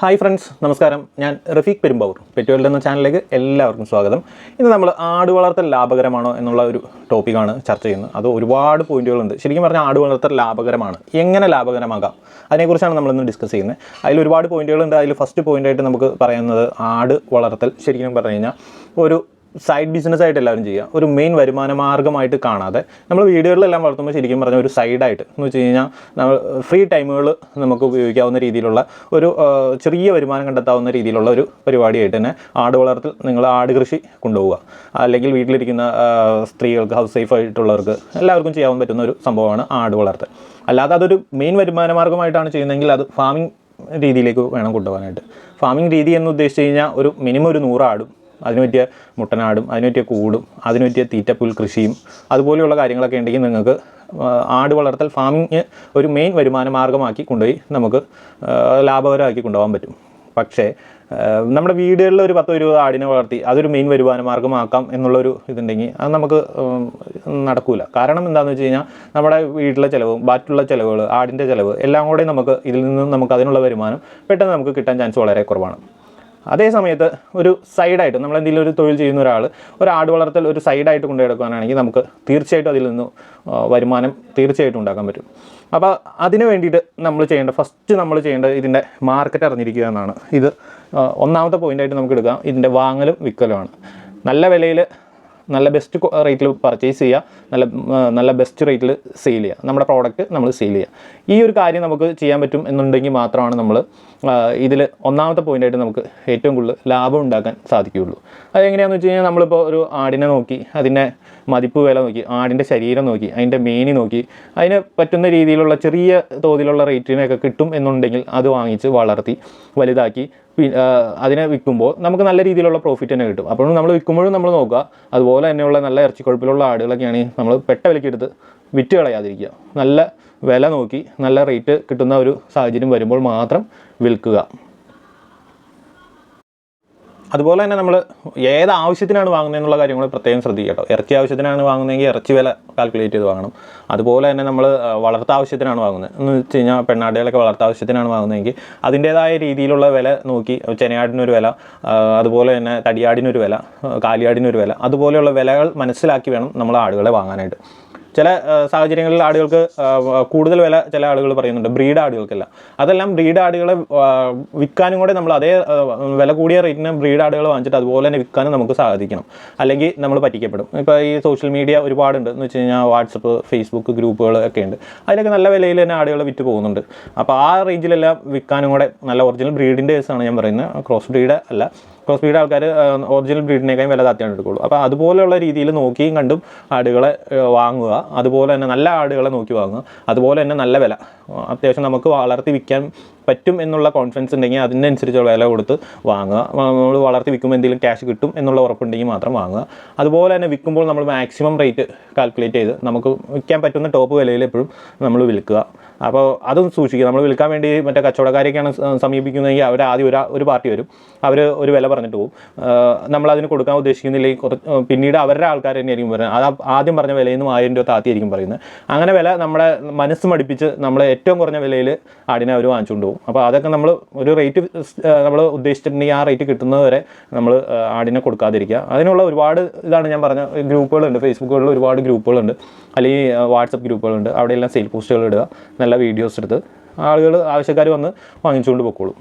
Hi friends നമസ്കാരം. ഞാൻ റഫീഖ് പെരുമ്പാവൂർ. പെറ്റുവൽഡ് എന്ന ചാനലിലേക്ക് എല്ലാവർക്കും സ്വാഗതം. ഇന്ന് നമ്മൾ ആട് വളർത്തൽ ലാഭകരമാണോ എന്നുള്ള ഒരു ടോപ്പിക്കാണ് ചർച്ച ചെയ്യുന്നത്. അത് ഒരുപാട് പോയിന്റുകളുണ്ട് ശരിക്കും പറഞ്ഞാൽ ആട് വളർത്തൽ ലാഭകരമാണ്. എങ്ങനെ ലാഭകരമാകാം? അതിനെക്കുറിച്ചാണ് നമ്മളിന്ന് ഡിസ്കസ് ചെയ്യുന്നത്. അതിൽ ഒരുപാട് പോയിന്റുകളുണ്ട് അതിൽ ഫസ്റ്റ് പോയിന്റായിട്ട് നമുക്ക് പറയുന്നത് ആട് വളർത്തൽ ശരിക്കും പറഞ്ഞു കഴിഞ്ഞാൽ ഒരു സൈഡ് ബിസിനസ് ആയിട്ട് എല്ലാവരും ചെയ്യുക. ഒരു മെയിൻ വരുമാന മാർഗമായിട്ട് കാണാതെ നമ്മൾ വീടുകളിലെല്ലാം വളർത്തുമ്പോൾ ശരിക്കും പറഞ്ഞാൽ ഒരു സൈഡായിട്ട് എന്ന് വെച്ച് കഴിഞ്ഞാൽ നമ്മൾ ഫ്രീ ടൈമുകൾ നമുക്ക് ഉപയോഗിക്കാവുന്ന രീതിയിലുള്ള ഒരു ചെറിയ വരുമാനം കണ്ടെത്താവുന്ന രീതിയിലുള്ള ഒരു പരിപാടിയായിട്ട് തന്നെ ആട് വളർത്തൽ നിങ്ങൾ ആട് കൃഷി കൊണ്ടുപോവുക. അല്ലെങ്കിൽ വീട്ടിലിരിക്കുന്ന സ്ത്രീകൾക്ക് ഹൗസ് സേഫ് ആയിട്ടുള്ളവർക്ക് എല്ലാവർക്കും ചെയ്യാൻ പറ്റുന്ന ഒരു സംഭവമാണ് ആട് വളർത്തൽ. അല്ലാതെ അതൊരു മെയിൻ വരുമാന മാർഗമായിട്ടാണ് ചെയ്യുന്നതെങ്കിൽ അത് ഫാമിംഗ് രീതിയിലേക്ക് വേണം കൊണ്ടുപോകാനായിട്ട്. ഫാമിംഗ് രീതി എന്ന് ഉദ്ദേശിച്ച് കഴിഞ്ഞാൽ ഒരു മിനിമം ഒരു നൂറാടും അതിന് പറ്റിയ മുട്ടനാടും അതിന് പറ്റിയ കൂടും അതിന് പറ്റിയ തീറ്റപ്പുൽ കൃഷിയും അതുപോലെയുള്ള കാര്യങ്ങളൊക്കെ ഉണ്ടെങ്കിൽ നിങ്ങൾക്ക് ആട് വളർത്തൽ ഫാമിങ് ഒരു മെയിൻ വരുമാന മാർഗമാക്കി കൊണ്ടുപോയി നമുക്ക് ലാഭകരമാക്കി കൊണ്ടുപോകാൻ പറ്റും. പക്ഷേ നമ്മുടെ വീടുകളിൽ ഒരു പത്തോ ഇരുപത് ആടിനെ വളർത്തി അതൊരു മെയിൻ വരുമാന മാർഗമാക്കാം എന്നുള്ളൊരു ഇതുണ്ടെങ്കിൽ അത് നമുക്ക് നടക്കില്ല നടക്കൂല. കാരണം എന്താണെന്ന് വെച്ച് കഴിഞ്ഞാൽ നമ്മുടെ വീട്ടിലെ ചിലവും ബാറ്റുള്ള ചിലവുകൾ ആടിന്റെ ചിലവ് എല്ലാം കൂടെ നമുക്ക് ഇതിൽ നിന്നും നമുക്ക് അതിനുള്ള വരുമാനം പെട്ടെന്ന് നമുക്ക് കിട്ടാൻ ചാൻസ് വളരെ കുറവാണ്. അതേ സമയത്ത് ഒരു സൈഡായിട്ട് നമ്മൾ എന്തെങ്കിലും ഒരു തൊഴിൽ ചെയ്യുന്ന ഒരാൾ ഒരു ആട് വളർത്തൽ ഒരു സൈഡായിട്ട് കൊണ്ടു കിടക്കുകയാണെങ്കിൽ നമുക്ക് തീർച്ചയായിട്ടും അതിൽ നിന്ന് വരുമാനം തീർച്ചയായിട്ടും ഉണ്ടാക്കാൻ പറ്റും. അപ്പോൾ അതിന് വേണ്ടിയിട്ട് നമ്മൾ ചെയ്യേണ്ട ഫസ്റ്റ് നമ്മൾ ചെയ്യേണ്ട ഇതിന്റെ മാർക്കറ്റ് അറിഞ്ഞിരിക്കുക എന്നാണ്. ഇത് ഒന്നാമത്തെ പോയിന്റായിട്ട് നമുക്ക് എടുക്കാം. ഇതിന്റെ വാങ്ങലും വിൽക്കലുമാണ്. നല്ല വിലയിൽ നല്ല ബെസ്റ്റ് റേറ്റിൽ പർച്ചേസ് ചെയ്യുക നല്ല നല്ല ബെസ്റ്റ് റേറ്റിൽ സെയിൽ ചെയ്യുക നമ്മുടെ പ്രോഡക്റ്റ് നമ്മൾ സെയിൽ ചെയ്യുക ഈ ഒരു കാര്യം നമുക്ക് ചെയ്യാൻ പറ്റും എന്നുണ്ടെങ്കിൽ മാത്രമാണ് നമ്മൾ ഇതിൽ ഒന്നാമത്തെ പോയിന്റായിട്ട് നമുക്ക് ഏറ്റവും കൂടുതൽ ലാഭം ഉണ്ടാക്കാൻ സാധിക്കുകയുള്ളൂ. അതെങ്ങനെയാണെന്ന് വെച്ച് കഴിഞ്ഞാൽ നമ്മളിപ്പോൾ ഒരു ആടിനെ നോക്കി അതിന്റെ മതിപ്പ് വില നോക്കി ആടിന്റെ ശരീരം നോക്കി അതിന്റെ മേനി നോക്കി അതിന് പറ്റുന്ന രീതിയിലുള്ള ചെറിയ തോതിലുള്ള റേറ്റിനൊക്കെ കിട്ടും എന്നുണ്ടെങ്കിൽ അത് വാങ്ങിച്ച് വളർത്തി വലുതാക്കി അതിനെ വിൽക്കുമ്പോൾ നമുക്ക് നല്ല രീതിയിലുള്ള പ്രോഫിറ്റ് തന്നെ കിട്ടും. അപ്പോഴും നമ്മൾ വിൽക്കുമ്പോഴും നമ്മൾ നോക്കുക അതുപോലെ തന്നെയുള്ള നല്ല ഇറച്ചിക്കൊഴുപ്പിലുള്ള ആടുകളൊക്കെയാണ് നമ്മൾ പെട്ട വിലക്കെടുത്ത് വിറ്റ് കളയാതിരിക്കുക. നല്ല വില നോക്കി നല്ല റേറ്റ് കിട്ടുന്ന ഒരു സാഹചര്യം വരുമ്പോൾ മാത്രം വിൽക്കുക. അതുപോലെ തന്നെ നമ്മൾ ഏത് ആവശ്യത്തിനാണ് വാങ്ങുന്നതെന്നുള്ള കാര്യങ്ങൾ പ്രത്യേകം ശ്രദ്ധിക്കുക കേട്ടോ. ഇറച്ചി ആവശ്യത്തിനാണ് വാങ്ങുന്നതെങ്കിൽ ഇറച്ചി വില കാൽക്കുലേറ്റ് ചെയ്ത് വാങ്ങണം. അതുപോലെ തന്നെ നമ്മൾ വളർത്ത ആവശ്യത്തിനാണ് വാങ്ങുന്നത്. എന്ന് വെച്ച് കഴിഞ്ഞാൽ പെണ്ണാടുകളൊക്കെ വളർത്ത ആവശ്യത്തിനാണ് വാങ്ങുന്നതെങ്കിൽ അതിന്റേതായ രീതിയിലുള്ള വില നോക്കി ചെനയാടിനൊരു വില അതുപോലെ തന്നെ തടിയാടിനൊരു വില കാലിയാടിനൊരു വില അതുപോലെയുള്ള വിലകൾ മനസ്സിലാക്കി വേണം നമ്മൾ ആടുകളെ വാങ്ങാനായിട്ട്. ചില സാഹചര്യങ്ങളിൽ ആടുകൾക്ക് കൂടുതൽ വില ചില ആളുകൾ പറയുന്നുണ്ട്. ബ്രീഡ് ആടുകൾക്കല്ല. അതെല്ലാം ബ്രീഡ് ആടുകളെ വിൽക്കാനും കൂടെ നമ്മൾ അതേ വില കൂടിയ റേറ്റിന് ബ്രീഡ് ആടുകൾ വാങ്ങിച്ചിട്ട് അതുപോലെ തന്നെ വിൽക്കാനും നമുക്ക് സാധിക്കണം. അല്ലെങ്കിൽ നമ്മൾ പറ്റിക്കപ്പെടും. ഇപ്പോൾ ഈ സോഷ്യൽ മീഡിയ ഒരുപാടുണ്ട്. എന്ന് വെച്ച് കഴിഞ്ഞാൽ വാട്സപ്പ് ഫേസ്ബുക്ക് ഗ്രൂപ്പുകൾ ഒക്കെ ഉണ്ട്. അതിലൊക്കെ നല്ല വിലയിൽ തന്നെ ആടുകൾ വിറ്റ് പോകുന്നുണ്ട്. അപ്പോൾ ആ റേഞ്ചിലെല്ലാം വിൽക്കാനും കൂടെ നല്ല ഒറിജിനൽ ബ്രീഡിന്റെ കേസാണ് ഞാൻ പറയുന്നത്. ക്രോസ് ബ്രീഡ് അല്ല. ക്രോസ് ബ്രീഡ് ആൾക്കാർ ഒറിജിനൽ ബ്രീഡിനേക്കാളും വില താത്തിയാണ് എടുക്കുള്ളൂ. അപ്പോൾ അതുപോലെയുള്ള രീതിയിൽ നോക്കിയും കണ്ടും ആടുകളെ വാങ്ങുക. അതുപോലെ തന്നെ നല്ല ആടുകളെ നോക്കി വാങ്ങുക. അതുപോലെ തന്നെ നല്ല വില. അത്യാവശ്യം നമുക്ക് വളർത്തി വിൽക്കാൻ പറ്റും എന്നുള്ള കോൺഫിഡൻസ് ഉണ്ടെങ്കിൽ അതിനനുസരിച്ചുള്ള വില കൊടുത്ത് വാങ്ങുക. നമ്മൾ വളർത്തി വിൽക്കുമ്പോൾ എന്തെങ്കിലും ക്യാഷ് കിട്ടും എന്നുള്ള ഉറപ്പുണ്ടെങ്കിൽ മാത്രം വാങ്ങുക. അതുപോലെ തന്നെ വിൽക്കുമ്പോൾ നമ്മൾ മാക്സിമം റേറ്റ് കാൽക്കുലേറ്റ് ചെയ്ത് നമുക്ക് വിൽക്കാൻ പറ്റുന്ന ടോപ്പ് വിലയിൽ എപ്പോഴും നമ്മൾ വിൽക്കുക. അപ്പോൾ അതും സൂക്ഷിക്കുക. നമ്മൾ വിൽക്കാൻ വേണ്ടി മറ്റേ കച്ചവടക്കാരെയൊക്കെയാണ് സമീപിക്കുന്നതെങ്കിൽ അവർ ആദ്യം ഒരു ഒരു പാർട്ടി വരും. അവർ ഒരു വില പറഞ്ഞിട്ട് പോകും. നമ്മൾ അതിന് കൊടുക്കാൻ ഉദ്ദേശിക്കുന്നില്ലെങ്കിൽ കുറച്ച് പിന്നീട് അവരുടെ ആൾക്കാർ തന്നെയായിരിക്കും പറയുന്നത്. അത് ആദ്യം പറഞ്ഞ വിലയിൽ നിന്നും ആയിരം രൂപ താത്തിയായിരിക്കും പറയുന്നത്. അങ്ങനെ വില നമ്മുടെ മനസ്സ് മടിപ്പിച്ച് നമ്മൾ ഏറ്റവും കുറഞ്ഞ വിലയിൽ ആടിനെ അവർ വാങ്ങിച്ചുകൊണ്ട് പോകും. അപ്പോൾ അതൊക്കെ നമ്മൾ ഒരു റേറ്റ് നമ്മൾ ഉദ്ദേശിച്ചിട്ടുണ്ടെങ്കിൽ ആ റേറ്റ് കിട്ടുന്നത് വരെ നമ്മൾ ആടിനെ കൊടുക്കാതിരിക്കുക. അതിനുള്ള ഒരുപാട് ഇതാണ് ഞാൻ പറഞ്ഞ ഗ്രൂപ്പുകളുണ്ട്. ഫേസ്ബുക്കുകളിൽ ഒരുപാട് ഗ്രൂപ്പുകളുണ്ട്. അല്ലെങ്കിൽ വാട്സപ്പ് ഗ്രൂപ്പുകളുണ്ട്. അവിടെയെല്ലാം സെയിൽ പോസ്റ്റുകൾ ഇടുക. നല്ല വീഡിയോസ് എടുത്ത് ആളുകൾ ആവശ്യക്കാർ വന്ന് വാങ്ങിച്ചുകൊണ്ട് പൊക്കോളും.